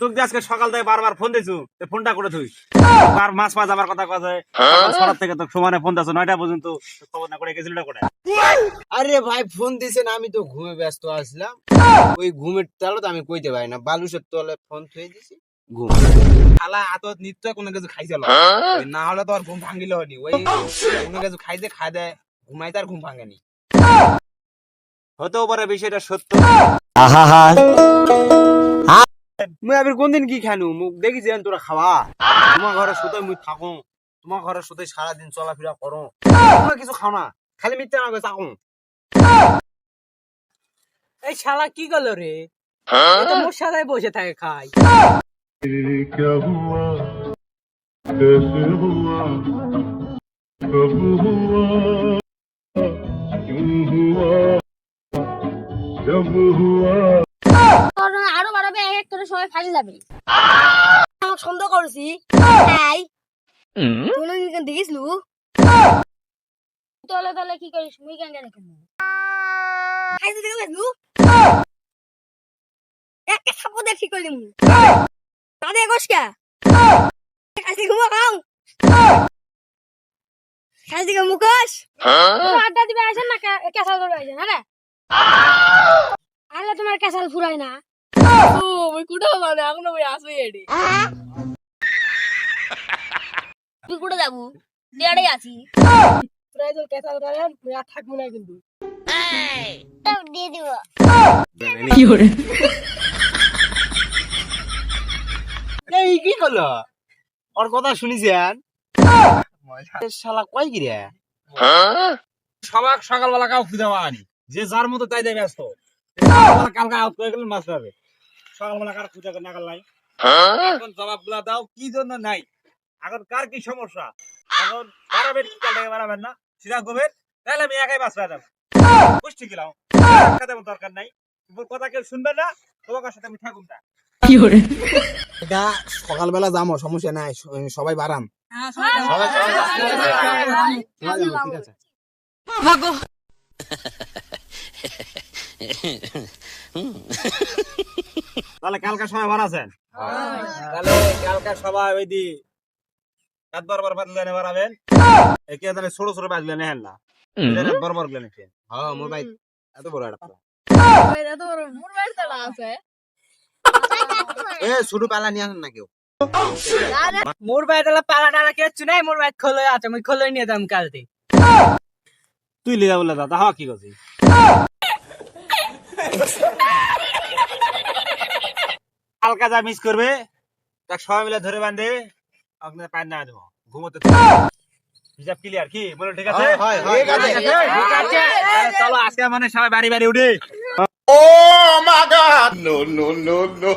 তোকে আজকে সকাল থেকে বারবার ফোন দিছু ফোনটা করে তুই আর মাছ মাছ আমার কথা কথা সরার থেকে তো সমানে ফোন দিছো নয়টা পর্যন্ত। খবর না করে আরে ভাই ফোন দিছেন আমি তো ঘুমে ব্যস্ত আসলাম ওই ঘুমের তালত আমি কইতে পারি না। বালুসের তলে ফোন থুয়ে দিছি ঘুম। খালা আতত নিশ্চয় কোনো কিছু খাইছিল ওই না হলে তো আর ঘুম ভাঙিল হয়নি। ওই কোনো কিছু খাইতে খাই দেয় ঘুমাইতে আর ঘুম ভাঙেনি। হতেও পারে বিষয়টা সত্য। মুই আবার কোনদিন কি খানু মুখ দেখিছি তোরা খাওয়া তোমার ঘরে শুতে মুই থাকো তোমার ঘরে শুতে সারাদিন চলাফেরা করো তোমরা কিছু খাও না খালি মিথ্যা না করে থাকো এই শালা কি করলো রে এ তো মোর সাদায় বসে থাকে খাই क्या हुआ कैसे हुआ कब हुआ क्यों हुआ जब हुआ করোনা আরো বাড়াবে এক সবাই ফাঁসে যাবে। আমার সন্দেহ করছি। তাই? তুই কেন দেখিসলু তলে তলে কি করিস? মুই কেন জানি কেন খাইতে দেখে গেছলু? একটা সাপো দেখ ঠিক করলি মু কাদে গোসকা খাইতে ঘুমা খাও খাইতে ঘুমা মুখোশ আড্ডা দিবে আসেন না কেসাল ধরে আসেন হ্যাঁ আলে তোমার কেসাল ফুরায় না? ওই কুড়ো মানে এখন ওই আসবে এডি তুই কুড়ে যাব দেড়ে আছি প্রায় তো কেসাল ধরেন আর থাকব না কিন্তু দিয়ে দিব এই কি করল ওর কথা শুনিছেন এ শালা কয় কি রে সবাক সকালবেলা কাউ খুঁজে যে যার মতো তাই দেয় ব্যস্ত। কালকে আউট করে গেলেন মাছ পাবে সকালবেলা কার খুঁজে না নাই এখন জবাব দাও কি জন্য নাই এখন কার কি সমস্যা এখন বাড়াবেন কি কাল বাড়াবেন না সিধা গোবেন তাহলে আমি একাই যাব বুঝছি গেলাম দরকার নাই কথা কেউ শুনবে না তোমার সাথে আমি থাকুন না এটা সকালবেলা যাব সমস্যা নাই সবাই বাড়ান সবাই সবাই ঠিক আছে তাহলে কালকে সবাই ভাড়া আছেন? তাহলে কালকে সবাই ওই দি রাত বরবর বাদলে বাড়াবেন। একে তাহলে ছোট ছোট বাজলে নেহেন না। বরবর গেলে নেছেন হ্যাঁ মোর ভাই এত বড় একটা পালা। এ ছোট পালা নিয়ে আসেন না কেউ। মোর ভাই তাহলে পালা টালা কিচ্ছু নাই মোর ভাই খোলো আছে আমি খোলো নিয়ে যাম কালকে তুই লিজা বলে দাদা হ্যাঁ কি করছিস? কালকা যা মিস করবে তা সবাই মিলে ধরে বাঁধে আপনার পায়ে না দেবো। ঘুমোতে হিসাব ক্লিয়ার কি? বলো ঠিক আছে? ঠিক আছে, ঠিক আছে। ঠিক আছে। তাহলে চলো আজকে মানে সবাই বাড়ি বাড়ি উঠে। ও my God no no no no.